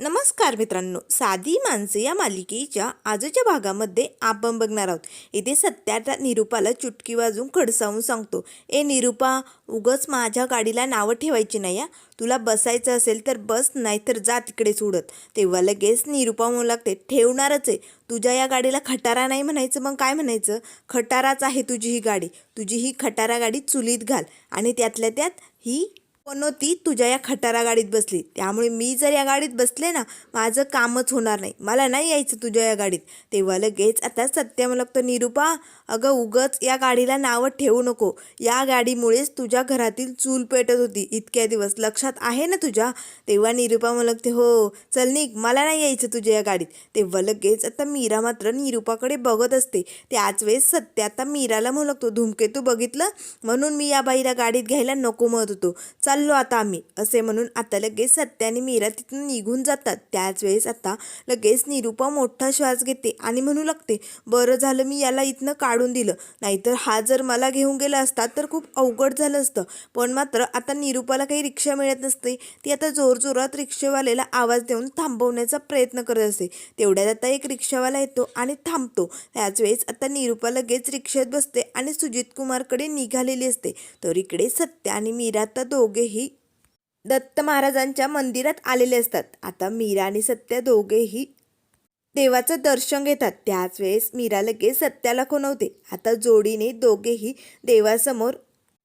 नमस्कार मित्रांनो साधी माणसे या मालिकेच्या आजच्या भागामध्ये आपण बघणार आहोत. इथे सत्या त्या निरूपाला चुटकी वाजून खडसावून सांगतो ए निरूपा उगच माझ्या गाडीला नावं ठेवायची नाही या तुला बसायचं असेल तर बस नाहीतर जा तिकडे सोडत. तेव्हा लगेच निरूपा म्हणू लागते ठेवणारच आहे. तुझ्या या गाडीला खटारा नाही म्हणायचं मग काय म्हणायचं? खटाराच आहे तुझी ही गाडी. तुझी ही खटारा गाडी चुलीत घाल आणि त्यातल्या त्यात ही पनोती तुझ्या या खटारा गाडीत बसली. त्यामुळे मी जर या गाडीत बसले ना माझं कामच होणार नाही. मला नाही यायचं तुझ्या या गाडीत. तेव्हा लगेच आता सत्य लागतो निरुपा निरूपा अगं उगच या गाडीला नावं ठेवू नको. या गाडीमुळेच तुझ्या घरातील चूल पेटत होती. इतक्या दिवस लक्षात आहे ना तुझ्या? तेव्हा निरूपा म्हणते हो चल निक मला नाही यायचं तुझ्या या गाडीत. तेव्हा लगेच आता मीरा मात्र निरूपाकडे बघत असते. त्याच वेळेस सत्य आता मीराला म्हणू लागतो बघितलं? म्हणून मी या बाईला गाडीत घ्यायला नको म्हणत होतो. चाललो आता आम्ही असे म्हणून आता लगेच सत्य आणि मीरा तिथून निघून जातात. त्याच वेळेस आता लगेच निरूपा मोठा श्वास घेते आणि म्हणू लागते बरं झालं मी याला इथनं काढून दिलं. नाहीतर हा जर मला घेऊन गेला असता तर खूप अवघड झालं असतं. पण मात्र आता निरूपाला काही रिक्षा मिळत नसते. ती आता जोरजोरात रिक्षेवाल्याला आवाज देऊन थांबवण्याचा प्रयत्न करत असते. तेवढ्यात आता एक रिक्षावाला येतो आणि थांबतो. त्याच वेळेस आता निरूपा लगेच रिक्षेत बसते आणि सुजित कुमारकडे निघालेली असते. तर इकडे सत्य आणि मीरा आता दोघेही दत्त महाराजांच्या मंदिरात आलेले असतात. आता मीरा आणि सत्य दोघेही देवाचं दर्शन घेतात. त्याच वेळेस मीरा लगेच सत्याला खुणवते. आता जोडीने दोघेही देवासमोर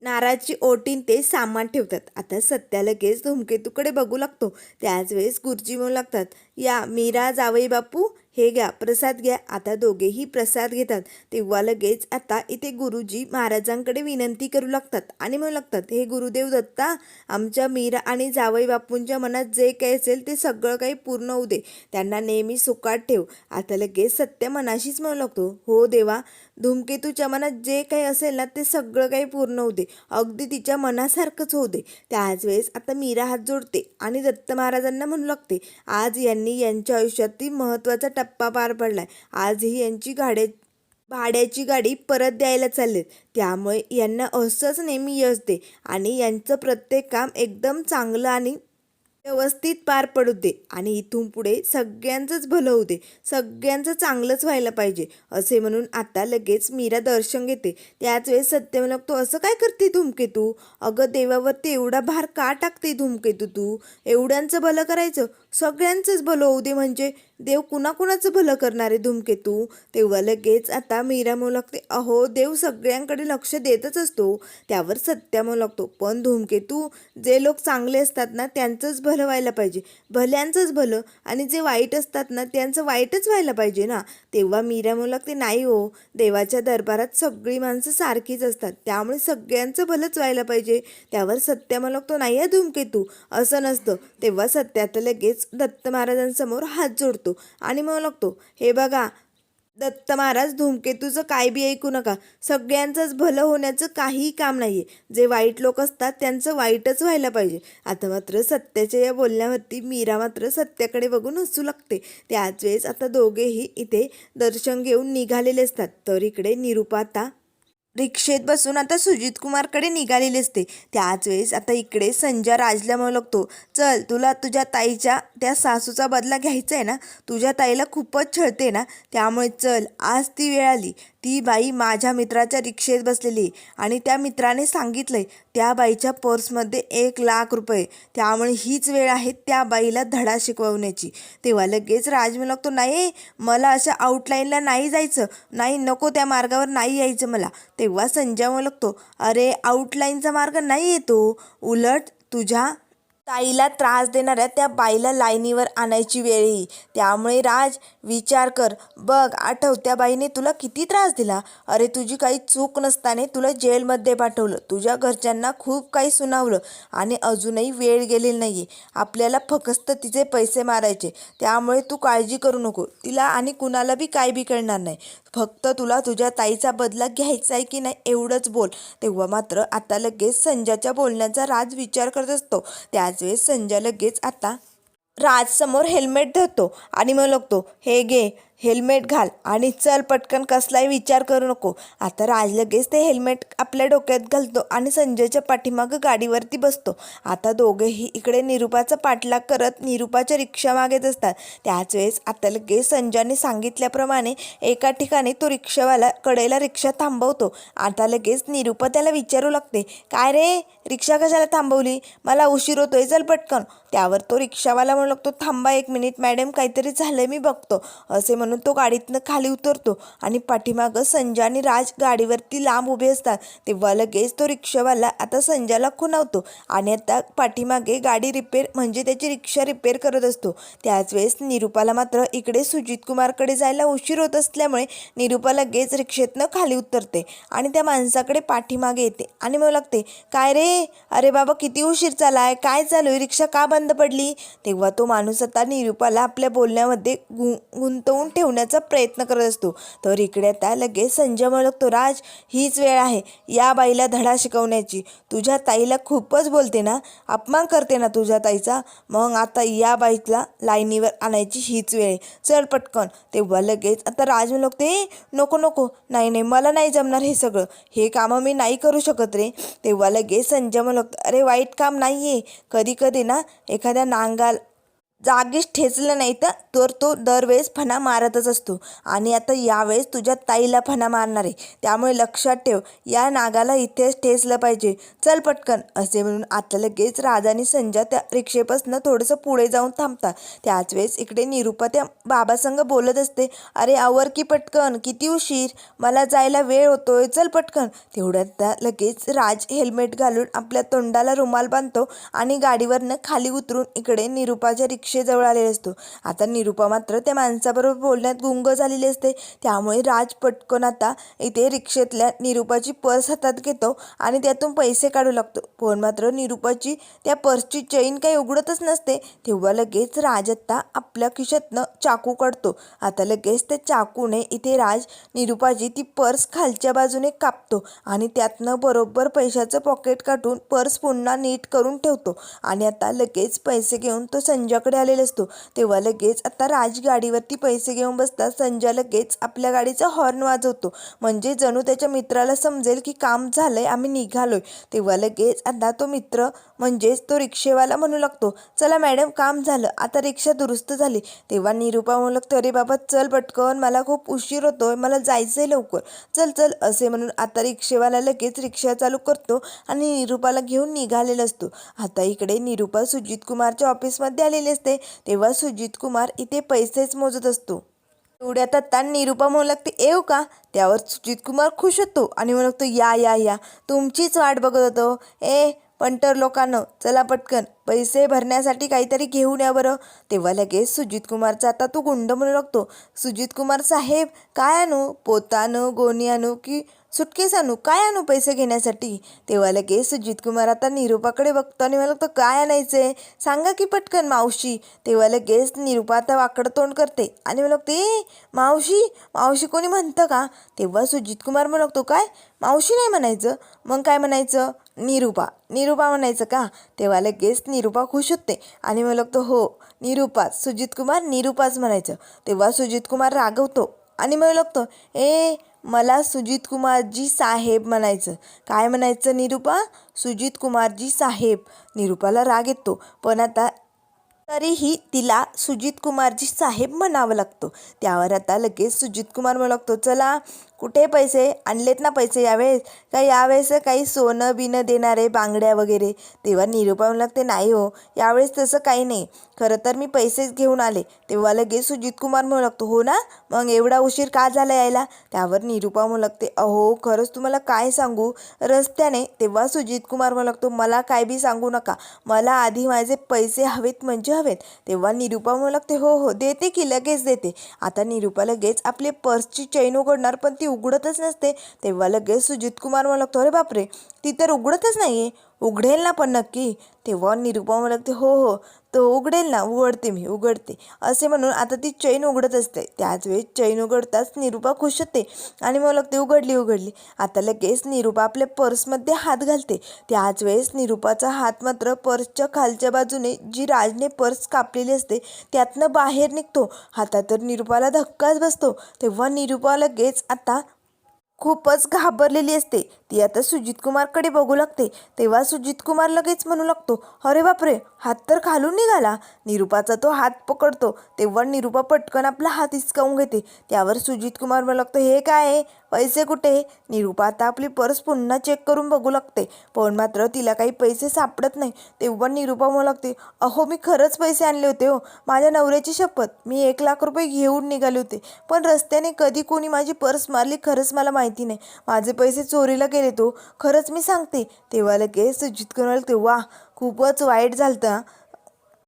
नाराची ओटीन ते सामान ठेवतात. आता सत्या लगेच धूमकेतूकडे बघू लागतो. त्याच वेळेस गुरुजी म्हणू लागतात या मीरा जावई बापू हे घ्या प्रसाद घ्या. आता दोघेही प्रसाद घेतात. तेव्हा लगेच आता इथे गुरुजी महाराजांकडे विनंती करू लागतात आणि म्हणू लागतात हे गुरुदेव दत्ता आमच्या मीरा आणि जावई बापूंच्या मनात जे काही असेल ते सगळं काही पूर्ण होऊ दे. त्यांना नेहमी सुखात ठेव. आता लगेच सत्य मनाशीच म्हणू लागतो हो देवा धूमकेतूच्या मनात जे काही असेल ना ते सगळं काही पूर्ण होते अगदी तिच्या मनासारखंच होऊ दे. त्याच वेळेस आता मीरा हात जोडते आणि दत्त महाराजांना म्हणू लागते आज यांनी यांच्या आयुष्यातील महत्त्वाचा टप्पा पार पडलाय. आजही यांची गाड्या भाड्याची गाडी परत द्यायला चाललेत. त्यामुळे यांना असंच नेहमी यश दे आणि यांचं प्रत्येक काम एकदम चांगलं आणि व्यवस्थित पार पडू दे आणि इथून पुढे सगळ्यांचंच भलं होऊ दे. सगळ्यांचं चांगलंच व्हायला पाहिजे असे म्हणून आता लगेच मीरा दर्शन घेते. त्याच वेळेस सत्य म्हणू तू असं काय करते धूमकेतू? अगं देवावरती एवढा भार का टाकते धूमकेतू तू? एवढ्यांचं भलं करायचं? सगळ्यांचंच भलं होऊ दे म्हणजे. देव कुणाकुणाचं भलं करणारे धूमकेतू. तेव्हा लगेच आता मीरा म्हणू लागते अहो देव सगळ्यांकडे लक्ष देतच असतो. त्यावर सत्य म्हणू लागतो पण धूमकेतू जे लोक चांगले असतात ना त्यांचंच भलं व्हायला पाहिजे. भल्यांचंच भलं आणि जे वाईट असतात ना त्यांचं वाईटच व्हायला पाहिजे ना. तेव्हा मीरा म्हणू लागते नाही हो. देवाच्या दरबारात सगळी माणसं सारखीच असतात. त्यामुळे सगळ्यांचं भलंच व्हायला पाहिजे. त्यावर सत्य म्हणू लागतो नाही आहे धूमकेतू. असं नसतं. तेव्हा सत्यात लगेच दत्त महाराजांसमोर हात जोडतो आणि म्हणू लागतो हे बघा दत्त महाराज धूमकेतूचं काय बी ऐकू नका. सगळ्यांचंच भलं होण्याचं काहीही काम नाही आहे जे वाईट लोक असतात त्यांचं वाईटच व्हायला पाहिजे. आता मात्र सत्याच्या या बोलण्यावरती मीरा मात्र सत्याकडे बघून हसू लागते. त्याच वेळेस आता दोघेही इथे दर्शन घेऊन निघालेले असतात. तर इकडे निरूपा आता रिक्षेत बसून आता सुजित कुमारकडे निघालेली असते. त्याच वेळेस आता इकडे संजय राजला म्हणू लागतो चल तुला तुझ्या ताईच्या त्या सासूचा बदला घ्यायचा आहे ना. तुझ्या ताईला खूपच छळते ना. त्यामुळे चल आज ती वेळ आली. ती बाई माझ्या मित्राच्या रिक्षेत बसलेली आहे आणि त्या मित्राने सांगितलंय त्या बाईच्या पर्समध्ये एक लाख रुपये. त्यामुळे हीच वेळ आहे त्या बाईला धडा शिकवण्याची. तेव्हा लगेच राज म्हणू लागतो नाही मला अशा आउटलाईनला नाही जायचं. नाही नको त्या मार्गावर नाही यायचं मला. तेव्हा संजय म्हणू लागतो अरे आउटलाईनचा मार्ग नाही येतो उलट तुझ्या ताईला त्रास देणाऱ्या त्या बाईला लाईनीवर आणायची वेळ येईल त्यामुळे राज विचार कर बघ आठव त्या बाईने तुला किती त्रास दिला? अरे तुझी काही चूक नसताने तुला जेलमध्ये पाठवलं. तुझ्या घरच्यांना खूप काही सुनावलं आणि अजूनही वेळ गेलेली नाही आहे आपल्याला फक्त तिचे पैसे मारायचे. त्यामुळे तू काळजी करू नको. तिला आणि कुणाला बी काय बी कळणार नाही. फक्त तुला तुझ्या ताईचा बदला घ्यायचा आहे की नाही एवढंच बोल. तेव्हा मात्र आता लगेच संजयच्या बोलण्याचा राज विचार करत असतो. त्याच वेळेस संजय लगेच आता राजसमोर हेल्मेट धरतो आणि मग लागतो हे घे हेल्मेट घाल आणि चल पटकन कसलाही विचार करू नको. आता राज लगेच ते हेल्मेट आपल्या डोक्यात घालतो आणि संजयच्या पाठीमागं गाडीवरती बसतो. आता दोघेही इकडे निरुपाचा पाठलाग करत निरुपाच्या रिक्षा मागत असतात. त्याच वेळेस आता लगेच संजयने सांगितल्याप्रमाणे एका ठिकाणी तो रिक्षावाला कडेला रिक्षा थांबवतो. आता लगेच निरुपा त्याला विचारू लागते काय रे रिक्षा कशाला थांबवली? मला उशीर होतोय चल पटकन. त्यावर तो रिक्षावाला म्हणू लागतो थांबा एक मिनिट मॅडम काहीतरी झालंय मी बघतो. असे म्हणून तो गाडीतनं खाली उतरतो आणि पाठीमागं संजय आणि राज गाडीवरती लांब उभे असतात. तेव्हा लगेच तो रिक्षावाला आता संजयला खुणावतो आणि आता पाठीमागे गाडी रिपेअर म्हणजे त्याची रिक्षा रिपेअर करत असतो. त्याच वेळेस निरुपाला मात्र इकडे सुजित कुमारकडे जायला उशीर होत असल्यामुळे निरुपा लगेच रिक्षेतनं खाली उतरते आणि त्या माणसाकडे पाठीमागे येते आणि मग लागते काय रे? अरे बाबा किती उशीर चालाय काय चालू आहे? रिक्षा का बंद पडली? तेव्हा तो माणूस आता निरुपाला आपल्या बोलण्यामध्ये गु गुंतवून ठेवण्याचा प्रयत्न करत असतो. तर इकडे आता लगेच संजय म्हणतो राज हीच वेळ आहे. या बाईला धडा शिकवण्याची. तुझ्या ताईला खूपच बोलते ना. अपमान करते ना तुझ्या ताईचा. मग आता या बाईला लाईनीवर आणायची हीच वेळ आहे. चल पटकन. तेव्हा लगेच आता राज म्हणतो ए नको नको. नाही नाही मला नाही जमणार हे सगळं. हे कामं मी नाही करू शकत रे. तेव्हा लगेच संजय म्हणतो अरे वाईट काम नाही आहे कधी कधी ना एखाद्या नांगाल जागीच ठेचलं नाही तर तर तो दरवेळेस फणा मारतच असतो. आणि आता यावेळेस तुझ्या ताईला फणा मारणार आहे. त्यामुळे लक्षात ठेव या नागाला इथेच ठेचलं पाहिजे. चल पटकन असे म्हणून आता लगेच राजा आणि संजय त्या रिक्षेपासनं थोडंसं पुढे जाऊन थांबतात. त्याच वेळेस इकडे निरुपा त्या बाबासंग बोलत असते अरे आवर की पटकन किती उशीर? मला जायला वेळ होतोय. चल पटकन. तेवढ्यात त्या लगेच राज हेल्मेट घालून आपल्या तोंडाला रुमाल बांधतो आणि गाडीवरनं खाली उतरून इकडे निरुपाच्या रिक्षेजवळ आलेला असतो. आता निरुपा मात्र त्या माणसाबरोबर बोलण्यात गुंग झालेली असते. त्यामुळे राज पटकन आता इथे रिक्षेतल्या निरुपाची पर्स हातात घेतो आणि त्यातून पैसे काढू लागतो. पण मात्र निरुपाची त्या पर्सची चैन काही उघडतच नसते. तेव्हा लगेच राज आत्ता आपल्या खिशातनं चाकू काढतो. आता लगेच त्या चाकूने इथे राज निरुपाची ती पर्स खालच्या बाजूने कापतो आणि त्यातनं बरोबर पैशाचं पॉकेट काढून पर्स पुन्हा नीट करून ठेवतो. आणि आता लगेच पैसे घेऊन तो संजयकडे आलेला असतो. तेव्हा लगेच आता राज गाडीवरती पैसे घेऊन बसतात. संजय लगेच आपल्या गाडीचा हॉर्न वाजवतो. म्हणजे जणू त्याच्या मित्राला समजेल की काम झालंय आम्ही निघालोय. तेव्हा लगेच आता तो मित्र म्हणजेच तो रिक्षेवाला म्हणू लागतो चला मॅडम काम झालं. आता रिक्षा दुरुस्त झाली. तेव्हा निरुपा म्हणू लागतो अरे बाबा चल पटकन. मला खूप उशीर होतोय. मला जायचंय लवकर. चल चल असे म्हणून आता रिक्षेवाला लगेच रिक्षा चालू करतो आणि निरुपाला घेऊन निघालेला असतो. आता इकडे निरुपा सुजित कुमारच्या ऑफिसमध्ये आलेली असते तेव्हा सुजित कुमार इथे पैसेच मोजत असतो. एवढ्यात आता निरुपा म्हणू लागते येऊ का? त्यावर सुजित कुमार खुश होतो आणि म्हणू लागतो या या या तुमचीच वाट बघत होतो. ए पंटर लोकांनो चला पटकन पैसे भरण्यासाठी काहीतरी घेऊन या बरं. तेव्हा लगेच सुजित कुमारचा आता तू गुंड म्हणू लागतो. सुजित कुमार साहेब काय आणू? पोता गोणी आणू की सुटकेस आणू? काय आणू पैसे घेण्यासाठी? तेव्हा लगेच सुजित कुमार आता निरुपाकडे बघतो आणि मला लागतो काय आहे सांगा की पटकन मावशी. तेव्हा लगेच निरुपा आता वाकडं तोंड करते आणि मला लागते ए मावशी मावशी कोणी म्हणतं का? तेव्हा सुजित कुमार म्हणू लागतो काय? मावशी नाही म्हणायचं. मग काय म्हणायचं? निरुपा. निरुपा म्हणायचं का? तेव्हा लगेच निरुपा खुश होते आणि मला लागतो हो निरुपाच सुजित कुमार निरुपाच म्हणायचं. तेव्हा सुजित कुमार रागवतो आणि मग लागतो ए मला सुजित कुमारजी साहेब म्हणायचं. काय म्हणायचं निरुपा? सुजित कुमारजी साहेब. निरुपाला राग येतो. पण आता तरीही तिला सुजित कुमारजी साहेब म्हणावं लागतो. त्यावर आता लगेच सुजित कुमार म्हणू लागतो चला कुठे पैसे? आणलेत ना पैसे यावेळेस? का यावेळेस काही सोनं बिनं देणारे बांगड्या वगैरे? तेव्हा निरुपा म्हणू लागते नाही हो. यावेळेस तसं काही नाही. खरं तर मी पैसेच घेऊन आले. तेव्हा लगेच सुजित कुमार म्हणू लागतो हो ना? मग एवढा उशीर का झाला यायला? त्यावर निरुपा म्हणू लागते अहो खरंच तुम्हाला काय सांगू? रस्त्याने. तेव्हा सुजित कुमार म्हणू लागतो मला काय बी सांगू नका. मला आधी माझे पैसे हवेत म्हणजे हवेत. तेव्हा निरुपा म्हणू लागते हो हो देते की लगेच देते. आता निरुपा लगेच आपली पर्सची चैन उघडणार पण ती उघडतच नसते. तेव्हा लगेच सुजित कुमार म्हणतो अरे बापरे ती तर उघडतच नाही आहे उघडेल ना पण नक्की. तेव्हा निरुपा म्हणते हो हो तो उघडेल ना उघडते मी उघडते. असे म्हणून आता ती चैन उघडत असते. त्याच वेळेस चैन उघडताच निरूपा खुश होते आणि मग लागते उघडली उघडली. आता लगेच निरूपा आपल्या पर्समध्ये हात घालते. त्याच वेळेस निरूपाचा हात मात्र पर्सच्या खालच्या बाजूने जी राजने पर्स कापलेली असते त्यातनं बाहेर निघतो. हातात तर निरूपाला धक्काच बसतो. तेव्हा निरूपा लगेच आता खूपच घाबरलेली असते. ती आता सुजित कुमारकडे बघू लागते. तेव्हा सुजित कुमार लगेच म्हणू लागतो अरे बापरे हात तर खालून निघाला. निरूपाचा तो हात पकडतो. तेव्हा निरूपा पटकन आपला हात हिसकावून घेते. त्यावर सुजित कुमार म्हणू लागतो हे काय आहे? पैसे कुठे निरूपा आता आपली पर्स पुन्हा चेक करून बघू लागते. पण मात्र तिला काही पैसे सापडत नाही. तेव्हा निरूपा म्हणू लागते अहो मी खरंच पैसे आणले होते हो. माझ्या नवऱ्याची शपथ. मी एक लाख रुपये घेऊन निघाले होते. पण रस्त्याने कधी कोणी माझी पर्स मारली खरंच मला माहिती नाही. माझे पैसे चोरीला गेले तो? खरंच मी सांगते तेव्हा लगेच सुजित ते तेव्हा खूपच वाईट झालं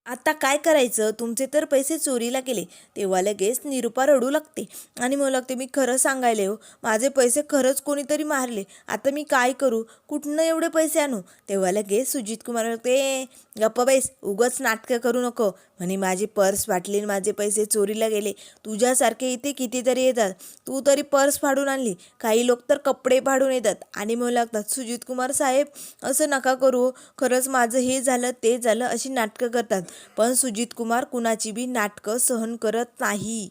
आता काय करायचं? तुमचे तर पैसे चोरीला गेले. तेव्हा लगेच निरुपा रडू लागते. आणि मला लागते मी खरं सांगायला हो माझे पैसे खरंच कोणीतरी मारले. आता मी काय करू? कुठनं एवढे पैसे आणू? तेव्हा लगेच सुजित कुमार लागते गप्प बैस उगच नाटकं करू नको. म्हणे माझी पर्स फाटली आणि माझे पैसे चोरीला गेले. तुझ्यासारखे इथे कितीतरी येतात. तू तरी पर्स फाडून आणली. काही लोक तर कपडे फाडून येतात. आणि म्हणू लागतात सुजित कुमार साहेब असं नका करू. खरंच माझं हे झालं ते झालं अशी नाटकं करतात. पण सुजित कुमार कुणाची बी नाटकं सहन करत नाही.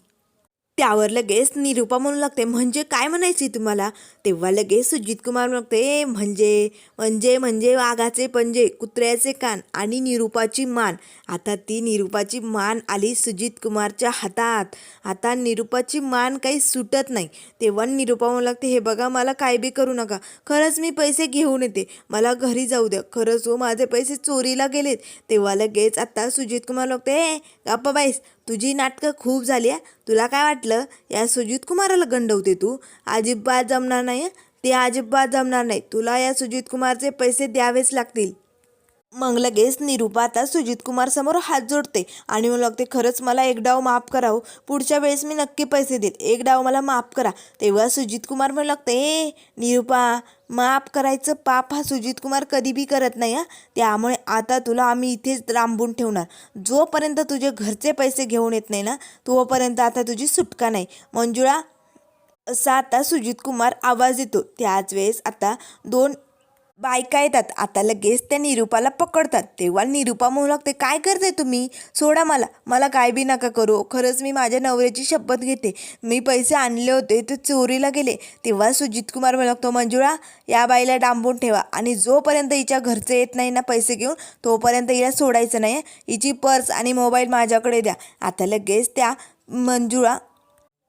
त्यावर लगेच निरूपा म्हणू लागते म्हणजे काय म्हणायची तुम्हाला? तेव्हा लगेच सुजित कुमार म्हणते म्हणजे म्हणजे म्हणजे वाघाचे पंजे कुत्र्याचे कान आणि निरूपाची मान. आता ती निरूपाची मान आली सुजित कुमारच्या हातात. आता निरूपाची मान काही सुटत नाही. तेव्हा निरूपा म्हणू लागते हे बघा मला काय बी करू नका. खरंच मी पैसे घेऊन येते. मला घरी जाऊ द्या. खरंच हो माझे पैसे चोरीला गेलेत. तेव्हा लगेच आता सुजित कुमार लागते ए गप्पा बाईस तुझी नाटकं खूप झाली आहे. तुला काय वाटलं? या सुजित कुमाराला गंडवते तू? अजिबात जमणार नाही ते अजिबात जमणार नाही. तुला या सुजित कुमारचे पैसे द्यावेच लागतील. मग लगेच निरुपा आता सुजित कुमार समोर हात जोडते आणि मग लागते खरंच मला एक डाव माफ करावं. पुढच्या वेळेस मी नक्की पैसे देत एक डाव मला माफ करा. तेव्हा सुजित कुमार म्हणू लागते ए निरूपा माफ करायचं पाप हा सुजित कुमार कधी बी करत नाही हा. त्यामुळे आता तुला आम्ही इथेच रांबून ठेवणार. जोपर्यंत तुझे घरचे पैसे घेऊन येत नाही ना तोपर्यंत आता तुझी सुटका नाही. मंजुळा असा आता सुजित कुमार आवाज येतो त्याच वेळेस आता दोन बायका येतात. आता लगेच त्या निरूपाला पकडतात. तेव्हा निरूपा म्हणू लागते काय करते तुम्ही? सोडा मला. मला काय बी नका करू. खरंच मी माझ्या नवऱ्याची शपथ घेते. मी पैसे आणले होते ते चोरीला गेले. तेव्हा सुजित कुमार म्हणू लागतो मंजुळा या बाईला डांबून ठेवा. आणि जोपर्यंत हिच्या घरचे येत नाही ना पैसे घेऊन तोपर्यंत हिला सोडायचं नाही हिची पर्स आणि मोबाईल माझ्याकडे द्या. आता लगेच त्या मंजुळा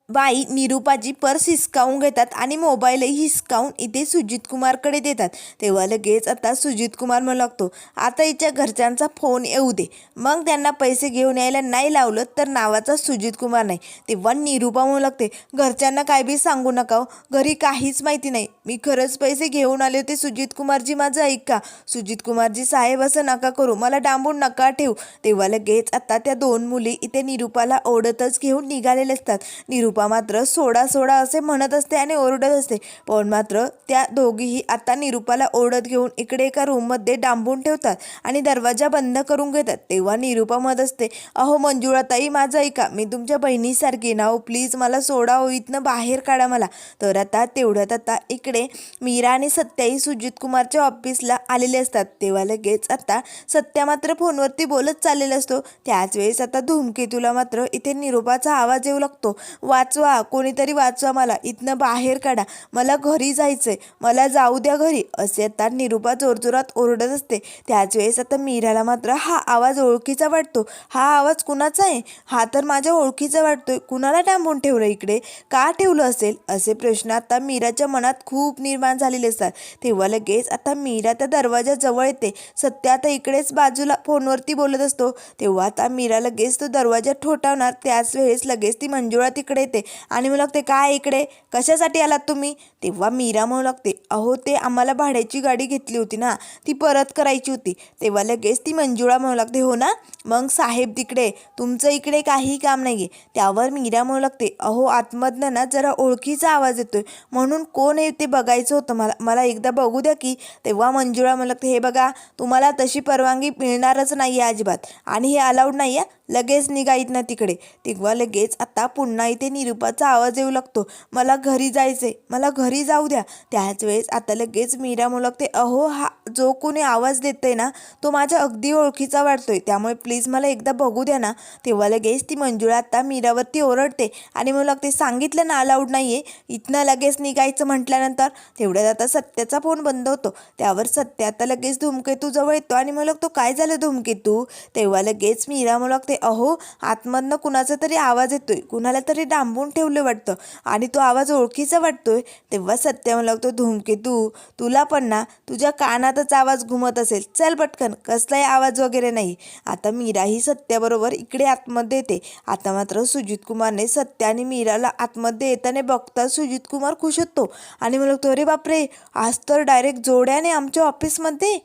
बाई निरूपाची पर्स हिसकावून घेतात आणि मोबाईलही हिसकावून इथे सुजित कुमारकडे देतात. तेव्हा लगेच आता सुजित कुमार म्हणू लागतो आता हिच्या घरच्यांचा फोन येऊ दे. मग त्यांना पैसे घेऊन यायला नाही लावलं तर नावाचा सुजित कुमार नाही. तेव्हा निरूपा म्हणू लागते घरच्यांना काय बी सांगू नका हो. घरी काहीच माहिती नाही. मी खरंच पैसे घेऊन आले होते. सुजित कुमारजी माझं ऐका. सुजित कुमारजी साहेब असं नका करू. मला डांबून नका ठेवू. तेव्हा लगेच आता त्या दोन मुली इथे निरूपाला ओढतच घेऊन निघालेले असतात. निरूपा मात्र सोडा सोडा असे म्हणत असते आणि ओरडत असते. पण मात्र त्या दोघीही आता निरूपाला ओढत घेऊन इकडे एका रूममध्ये डांबून ठेवतात आणि दरवाजा बंद करून घेतात. तेव्हा निरूपा म्हणत असते अहो मंजुळाताई माझं ऐका. मी तुमच्या बहिणीसारखी ना हो. प्लीज मला सोडा होईतनं बाहेर काढा मला. तर आता तेवढ्यात आता इकडे मीरा आणि सत्याही सुजित कुमारच्या ऑफिसला आलेले असतात. तेव्हा लगेच आता सत्या मात्र फोनवरती बोलत चाललेला असतो. त्याच वेळेस आता धूमकेतूला मात्र इथे निरोपाचा आवाज येऊ लागतो. वाचवा कोणीतरी वाचवा मला. इथनं बाहेर काढा. मला घरी जायचंय. मला जाऊ द्या घरी. असे आता निरूपा जोरजोरात ओरडत असते. त्याच वेळेस आता मीराला मात्र हा आवाज ओळखीचा वाटतो. हा आवाज कुणाचा आहे? हा तर माझ्या ओळखीचा वाटतोय. कुणाला डांबून ठेवलं? इकडे का ठेवलं असेल? असे प्रश्न आता मीराच्या मनात खूप खूप निर्माण झालेले असतात. तेव्हा लगेच आता मीरा त्या दरवाजाजवळ येते. सत्या आता इकडेच बाजूला फोनवरती बोलत असतो. तेव्हा आता मीरा लगेच तो दरवाजा ठोठावणार. त्याच वेळेस लगेच ती मंजुळा तिकडे येते. आणि म्हणू लागते काय इकडे? कशासाठी आलात तुम्ही? तेव्हा मीरा म्हणू लागते अहो ते आम्हाला भाड्याची गाडी घेतली होती ना. ती परत करायची होती. तेव्हा लगेच ती मंजुळा म्हणू लागते हो ना? मग साहेब तिकडे. तुमचं इकडे काही काम नाही आहे त्यावर मीरा म्हणू लागते अहो आतमधनं ना जरा ओळखीचा आवाज येतोय. म्हणून कोण येते बघायचं होतं. मला मला एकदा बघू द्या की तेव्हा मंजुळा म्हणलं हे बघा तुम्हाला तशी परवानगी मिळणारच नाही आहे अजिबात आणि हे अलाउड नाही आहे लगेच निघा इथनं तिकडे. तेव्हा लगेच आता पुन्हा इथे निरुपाचा आवाज येऊ लागतो. मला घरी जायचंय. मला घरी जाऊ द्या. त्याच वेळेस आता लगेच मीरा मुलगते अहो हा जो कोणी आवाज देतोय ना तो माझ्या अगदी ओळखीचा वाटतोय त्यामुळे प्लीज मला एकदा बघू द्या ना. तेव्हा लगेच ती मंजुळा आता मीरावरती ओरडते आणि मग ते सांगितलं ना अलाउड नाही आहे इथनं लगेच निघायचं म्हटल्यानंतर तेवढ्यात आता सत्याचा फोन बंद होतो. त्यावर सत्य आता लगेच धूमकेतू जवळ येतो आणि मग तो काय झालं धूमकेतू? तेव्हा लगेच मीरा मला लागते अहो आतमधनं कुणाचा तरी आवाज येतोय. कुणाला तरी डांबून ठेवलं वाटतं आणि तो आवाज ओळखीचा वाटतोय. तेव्हा सत्य मला लागतो धूमकेतू तुला पण ना तुझ्या कानातच आवाज घुमत असेल. चल पटकन कसलाही आवाज वगैरे नाही. आता मीरा ही सत्याबरोबर इकडे आतमध्ये येते. आता मात्र सुजित कुमारने सत्य आणि मीराला आतमध्ये येताना बघता सुजित कुमार खुश होतो आणि मला तो अरे बापरे आज तर डायरेक्ट जोड्याने आमच्या ऑफिसमध्ये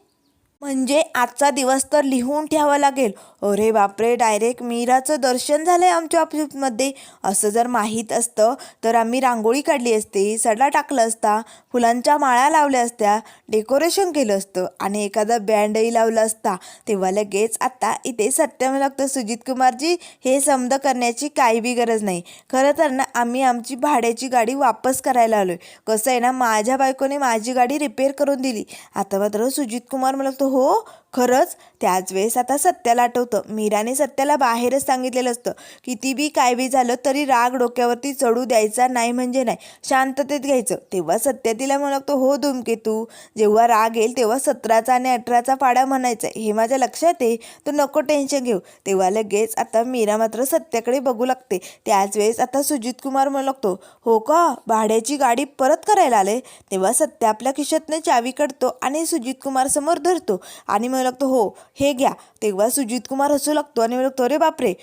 म्हणजे आजचा दिवस तर लिहून ठेवावा लागेल. अरे बापरे डायरेक्ट मीराचं दर्शन झालं आहे आमच्या ऑफिसमध्ये असं जर माहीत असतं तर आम्ही रांगोळी काढली असती सडा टाकला असता फुलांच्या माळा लावल्या असत्या डेकोरेशन केलं असतं आणि एखादा बँडही लावला असता. तेव्हा लगेच आत्ता इथे सत्यम लागतं सुजित कुमारजी हे समद करण्याची काही बी गरज नाही. खरं तर ना आम्ही आमची भाड्याची गाडी वापस करायला आलो आहे कसं आहे ना माझ्या बायकोने माझी गाडी रिपेअर करून दिली. आता मात्र सुजित कुमार मला लागतो हो खरंच त्याच वेळेस आता सत्याला आठवतं. मीराने सत्याला बाहेरच सांगितलेलं असतं किती बी काय बी झालं तरी राग डोक्यावरती चढू द्यायचा नाही म्हणजे नाही. शांततेत घ्यायचं. तेव्हा सत्या तिला म्हणतो लागतो हो धूमकेतू जेव्हा राग येईल तेव्हा सतराचा आणि अठराचा पाडा म्हणायचा हे माझ्या लक्षात आहे तू नको टेन्शन घेऊ. तेव्हा लगेच आता मीरा मात्र सत्याकडे बघू लागते. त्याच वेळेस आता सुजित कुमार म्हणू लागतो हो का? भाड्याची गाडी परत करायला आले तेव्हा सत्या आपल्या खिशातनं चावी काढतो आणि सुजित कुमार समोर धरतो. आणि म्हणू लागतो हो हे घ्या. तेव्हा सुजित कुमार हसू लागतो आणि म्हणू लागतो अरे बापरे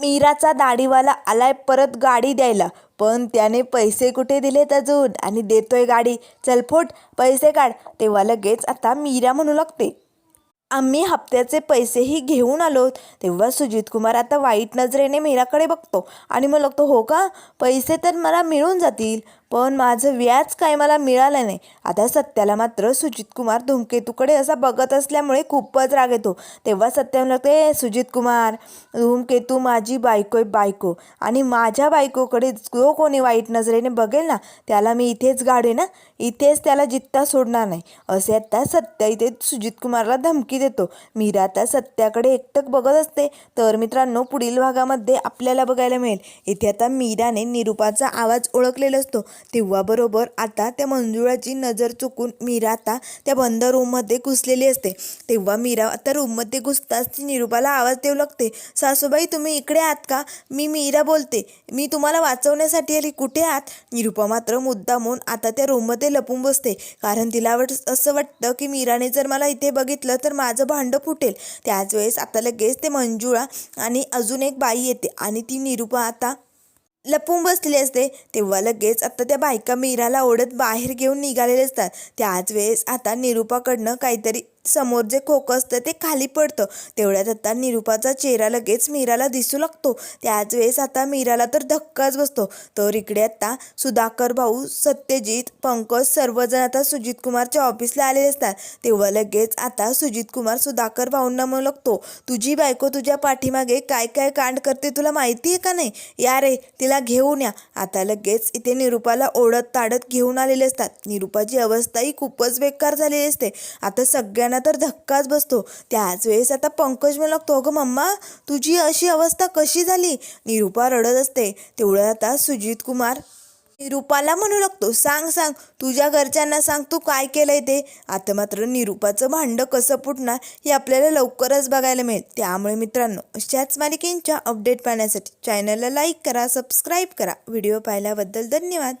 मीराचा दाढीवाला आलाय परत गाडी द्यायला पण त्याने पैसे कुठे दिलेत अजून? आणि देतोय गाडी. चल फोट पैसे काढ. तेव्हा लगेच आता मीरा म्हणू लागते आम्ही हप्त्याचे पैसेही घेऊन आलो. तेव्हा सुजित कुमार आता वाईट नजरेने मीराकडे बघतो आणि मग लागतो हो का? पैसे तर मला मिळून जातील पण माझं व्याज काय मला मिळालं नाही. आता सत्याला मात्र सुजित कुमार धूमकेतूकडे असा बघत असल्यामुळे खूपच राग येतो. तेव्हा सत्याला लागते सुजित कुमार धूमकेतू माझी बायको आहे बायको. आणि माझ्या बायकोकडे जो कोणी वाईट नजरेने बघेल ना त्याला मी इथेच गाडे ना इथेच त्याला जित्ता सोडणार नाही. असे आता सत्या इथे सुजित कुमारला धमकी देतो. मीरा आता सत्याकडे एकटक बघत असते. तर मित्रांनो पुढील भागामध्ये आपल्याला बघायला मिळेल. इथे आता मीराने निरुपाचा आवाज ओळखलेला असतो. तेव्हा बरोबर आता त्या मंजुळाची नजर चुकून मीरा आता त्या बंद रूममध्ये घुसलेली असते. तेव्हा मीरा आता रूममध्ये घुसताच ती निरुपाला आवाज देऊ लागते सासूबाई तुम्ही इकडे आहात का? मी मीरा बोलते. मी तुम्हाला वाचवण्यासाठी आली. कुठे आहात? निरुपा मात्र मुद्दामून आता त्या रूममध्ये लपून बसते. कारण तिला वाट असं वाटतं की मीराने जर मला इथे बघितलं तर माझं भांडं फुटेल. त्याच वेळेस आता लगेच ते मंजुळा आणि अजून एक बाई येते आणि ती निरुपा आता लपून बसलेली असते. तेव्हा लगेच आता त्या बायका मीराला ओढत बाहेर घेऊन निघालेले असतात. त्याच वेळेस आता निरूपाकडनं काहीतरी समोर जे खोकं असतं ते खाली पडतं. तेवढ्यात आता निरुपाचा चेहरा लगेच मीराला दिसू लागतो. त्याच वेळेस आता मीराला तर धक्काच बसतो. तर इकडे आता सुधाकर भाऊ सत्यजित पंकज सर्वजण आता सुजित कुमारच्या ऑफिसला आलेले असतात. तेव्हा लगेच आता सुजित कुमार सुधाकर भाऊंना म्हणू लागतो तुझी बायको तुझ्या पाठीमागे काय काय कांड करते तुला माहिती आहे का नाही? या रे तिला घेऊन या. आता लगेच इथे निरुपाला ओढत ताडत घेऊन आलेले असतात. निरुपाची अवस्थाही खूपच बेकार झालेली असते. आता सगळ्यांना तर धक्काच बसतो. त्याच वेळेस आता पंकज म्हणू लागतो अगं मम्मा तुझी अशी अवस्था कशी झाली? निरुपा रडत असते. तेवढं आता सुजित कुमार निरुपाला म्हणू लागतो सांग सांग तुझ्या घरच्यांना सांग तू काय केलंय ते? आता मात्र निरुपाचं भांडं कसं फुटणार हे आपल्याला लवकरच बघायला मिळेल. त्यामुळे मित्रांनो अशाच मालिकेंच्या अपडेट पाहण्यासाठी चॅनलला लाईक करा सबस्क्राईब करा. व्हिडिओ पाहिल्याबद्दल धन्यवाद.